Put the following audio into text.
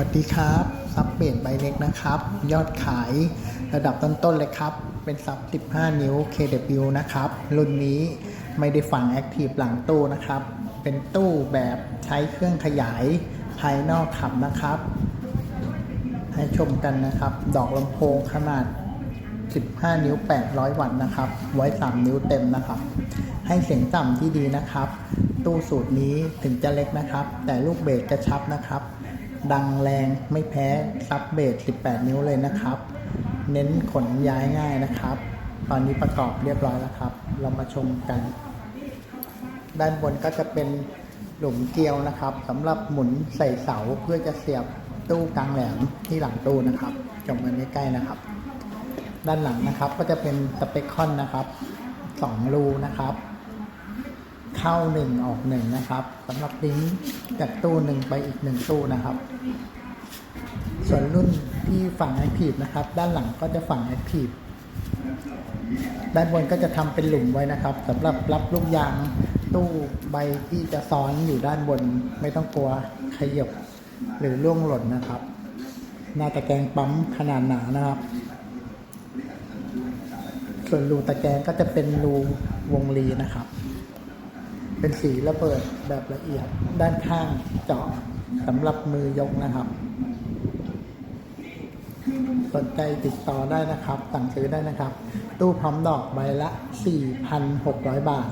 วัสดีครับซับเบดใบเล็กนะครับ ยอดขายระดับต้นๆเลยครับ เป็นซับ 15 นิ้ว KW นะครับ รุ่นนี้ไม่ได้ฝังแอคทีฟหลังตู้นะครับ เป็นตู้แบบใช้เครื่องขยายภายนอกขับนะครับ ให้ชมกันนะครับ ดอกลำโพงขนาด 15 นิ้ว 800 วัตต์นะครับ ไว้ 3 นิ้วเต็มนะครับ ให้เสียงต่ำที่ดีนะครับ ตู้สูตรนี้ถึงจะเล็กนะครับ แต่ลูกเบสกระชับนะครับ ดังแรงไม่แพ้ซับเบส18 นิ้วเลยนะครับ เน้นขนย้ายง่ายนะครับ ตอนนี้ประกอบเรียบร้อยแล้วครับ เรามาชมกัน ด้านบนก็จะเป็นหลุมเกลียวนะครับสำหรับหมุนใส่เสาเพื่อจะเสียบตู้กลางแหลมที่หลังตู้นะครับจมกันใกล้ๆนะครับ ด้านหลังนะครับก็จะเป็นสเปคคอนนะครับสองรูนะครับ เข้าหนึ่งออกหนึ่งนะครับสำหรับลิงก์จากตู้หนึ่งไปอีกหนึ่งตู้นะครับ ส่วนรุ่นที่ฝั่ง Active นะครับ ด้านหลังก็จะฝั่ง Active ด้านบนก็จะทำเป็นหลุมไว้นะครับสำหรับรับลูกยางตู้ใบที่จะซ้อนอยู่ด้านบน ไม่ต้องกลัวขยบหรือล่วงหล่นนะครับ หน้าตะแกรงปั๊มขนาดหนานะครับ ส่วนรูตะแกรงก็จะเป็นรูวงรีนะครับ เป็นสีระเบิดแบบละเอียดด้านข้างเจาะสำหรับมือยกนะครับ สนใจติดต่อได้นะครับ สั่งซื้อได้นะครับ ตู้พร้อมดอกใบละ 4,600 บาท